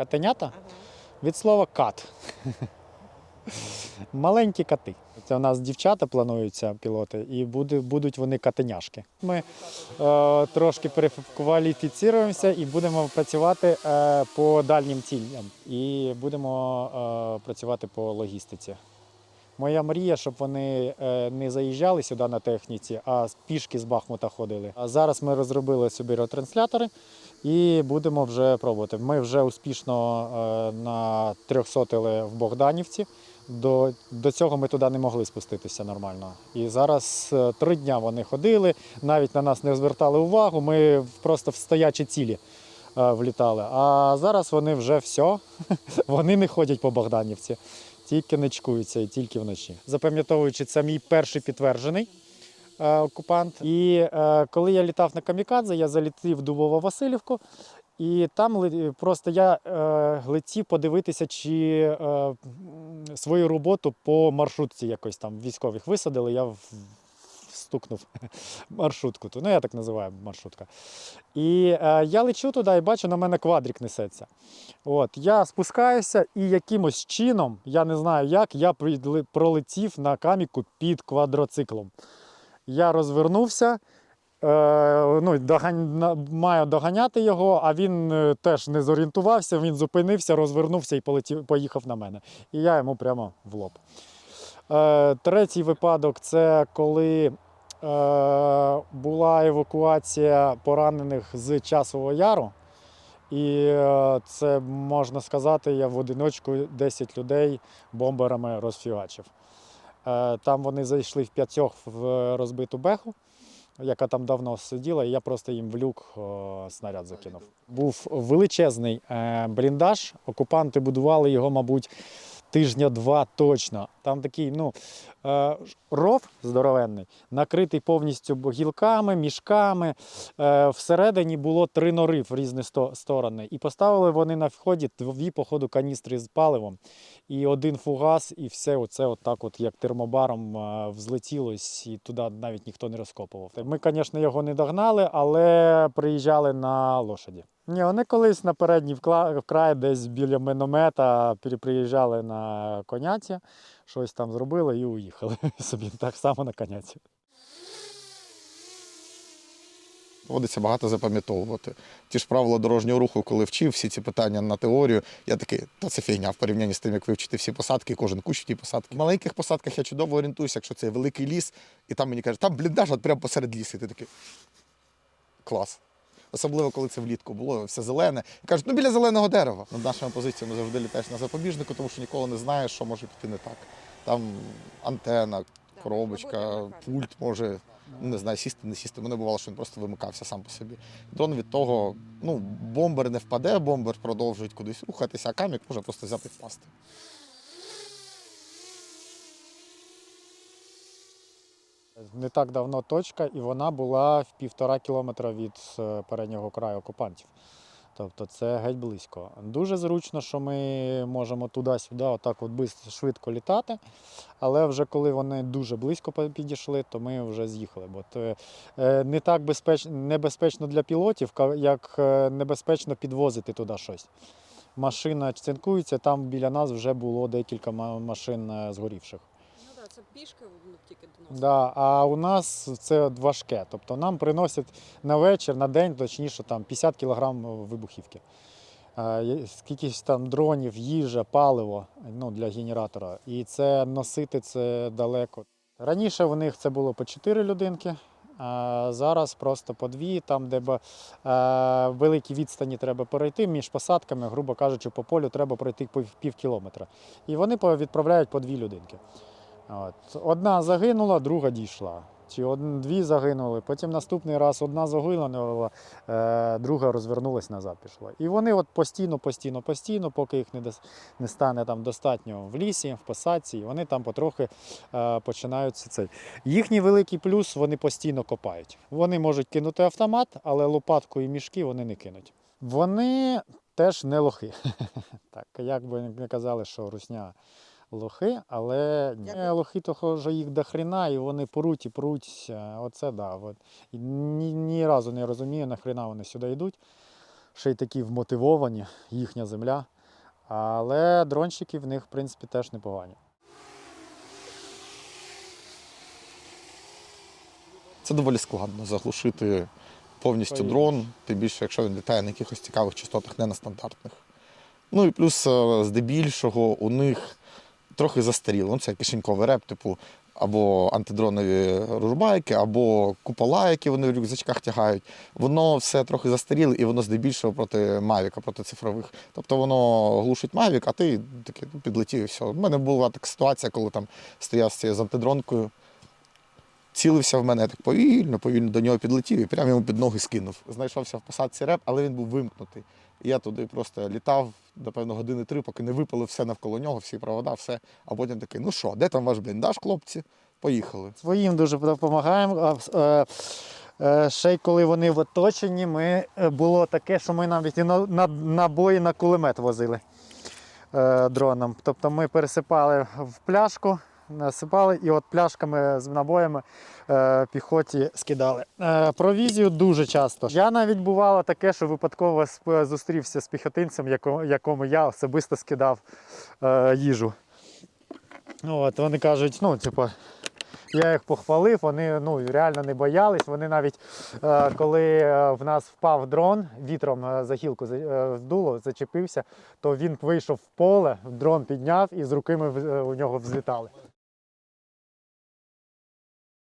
Катенята від слова кат. Маленькі кати. Це у нас дівчата плануються пілоти, і будуть вони катеняшки. Ми е, трошки перекваліфіціруємося і будемо працювати е, по дальнім цілям. І будемо е, працювати по логістиці. Моя мрія, щоб вони е, не заїжджали сюди на техніці, а пішки з Бахмута ходили. А зараз ми розробили собі ретранслятори і будемо вже пробувати. Ми вже успішно е, на трьохсотили в Богданівці. До, до цього ми туди не могли спуститися нормально. І зараз е, три дня вони ходили, навіть на нас не звертали увагу. Ми просто в стоячі цілі влітали. А зараз вони вже все, вони не ходять по Богданівці, тільки ночкуються і тільки вночі. Запам'ятовуючи, це мій перший підтверджений е, окупант. І е, коли я літав на камікадзе, я залітів в Дубово-Василівку. І там просто я е, летів подивитися, чи е, свою роботу по маршрутці якось там військових висадили. Я стукнув маршрутку. ту. Ну, я так називаю маршрутка. І е, я лечу туди і бачу, на мене квадрик несеться. От, я спускаюся і якимось чином, я не знаю як, я пролетів на каміку під квадроциклом. Я розвернувся. Е, ну, маю доганяти його, а він е, теж не зорієнтувався, він зупинився, розвернувся і полетів, поїхав на мене. І я йому прямо в лоб. Е, третій випадок це коли була евакуація поранених з Часового Яру. І е, це можна сказати, я в одиночку 10 людей бомберами розфігачив. Е, Там вони зайшли в п'ятьох в розбиту беху, яка там давно сиділа, і я просто їм в люк снаряд закинув. Був величезний е, бліндаж. Окупанти будували його, мабуть, тижня-два точно. Там такий ну, е, ров здоровенний, накритий повністю гілками, мішками. Е, Всередині було три нори в різні сто- сторони. І поставили вони на вході дві, походу, каністри з паливом і один фугас, і все оце отак, от, як термобаром е, взлетілось, і туди навіть ніхто не розкопував. Ми, звісно, його не догнали, але приїжджали на лошаді. Ні, вони колись на передній вкрай, десь біля міномета, пере- приїжджали на коняці, щось там зробили і уїхали собі так само на коняці. Доводиться багато запам'ятовувати. Ті ж правила дорожнього руху, коли вчив всі ці питання на теорію, я такий, та це фігня в порівнянні з тим, як вивчити всі посадки, кожен кущ в тій посадки. В маленьких посадках я чудово орієнтуюся, якщо це великий ліс, і там мені кажуть, там бліндаж от прямо посеред лісу. І ти такий клас. Особливо, коли це влітку було, все зелене. І кажуть, ну біля зеленого дерева. Над нашими позиціями завжди літаєш на запобіжнику, тому що ніколи не знаєш, що може піти не так. Там антена, коробочка, пульт може, ну, не знаю, сісти, не сісти. Мене бувало, що він просто вимикався сам по собі. Дрон від того, ну, бомбер не впаде, бомбер продовжують кудись рухатися, а камік може просто взяти і впасти. Не так давно точка, і вона була в півтора кілометра від е, переднього краю окупантів. Тобто це геть близько. Дуже зручно, що ми можемо туди-сюди, отак от швидко літати. Але вже коли вони дуже близько підійшли, то ми вже з'їхали. Бо це е, не так безпеч... небезпечно для пілотів, як е, небезпечно підвозити туди щось. Машина цинкується, там біля нас вже було декілька машин згорівших. Це пішки ну, тільки доносить. Да, а у нас це важке. Тобто нам приносять на вечір, на день, точніше, там 50 кг вибухівки. Е, є Скількись там дронів, їжа, паливо ну, для генератора. І це носити це далеко. Раніше у них це було по 4 людинки, а зараз просто по дві, там, де б, е, великі відстані треба перейти між посадками, грубо кажучи, по полю треба пройти пів кілометра. І вони відправляють по дві людинки. От. Одна загинула, друга дійшла. Чи дві загинули, потім наступний раз одна загинула, е, друга розвернулась назад пішла. І вони от постійно, постійно, постійно, поки їх не, дос... не стане там достатньо в лісі, в посадці, вони там потрохи е, починають цей. Їхній великий плюс вони постійно копають. Вони можуть кинути автомат, але лопатку і мішки вони не кинуть. Вони теж не лохи. Так, як би не казали, що русня лохи, але ні. Лохи того що їх до хрена, і вони пруть і пруть. Оце да. От. І ні, ні разу не розумію, нахрена вони сюди йдуть. ще й такі вмотивовані, їхня земля. Але дронщики в них, в принципі, теж непогані. Це доволі складно заглушити повністю дрон, тим більше, якщо він літає на якихось цікавих частотах, не на стандартних. Ну і плюс, е, здебільшого, у них трохи застаріло. Ну, це кишеньковий реп, типу, або антидронові ружбайки, або купола, які вони в рюкзачках тягають. Воно все трохи застаріло, і воно здебільшого проти Мавіка, проти цифрових. Тобто воно глушить Мавік, а ти такий ну, підлетів і все. У мене була така ситуація, коли там стояв з антидронкою цілився в мене, так повільно, повільно до нього підлетів і прямо йому під ноги скинув. Знайшовся в посадці реп, але він був вимкнутий. Я туди просто літав до певно години три, поки не випало все навколо нього, всі провода, все. А потім такий, ну що, де там ваш бліндаж, хлопці? Поїхали. Своїм дуже допомагаємо. Е, е, Ще й коли вони в оточенні, ми, е, було таке, що ми навіть і на, на, набої на кулемет возили дроном. Тобто ми пересипали в пляшку, насипали і от пляшками з набоями е, піхоті скидали. Е, провізію дуже часто. Я навіть бувало таке, що випадково зустрівся з піхотинцем, якому я особисто скидав е, їжу. От, вони кажуть, ну, типу, я їх похвалив, вони ну, реально не боялись. Вони навіть е, коли е, в нас впав дрон, вітром е, за гілку е, здуло, зачепився, то він вийшов в поле, дрон підняв і з руками у нього взлітали.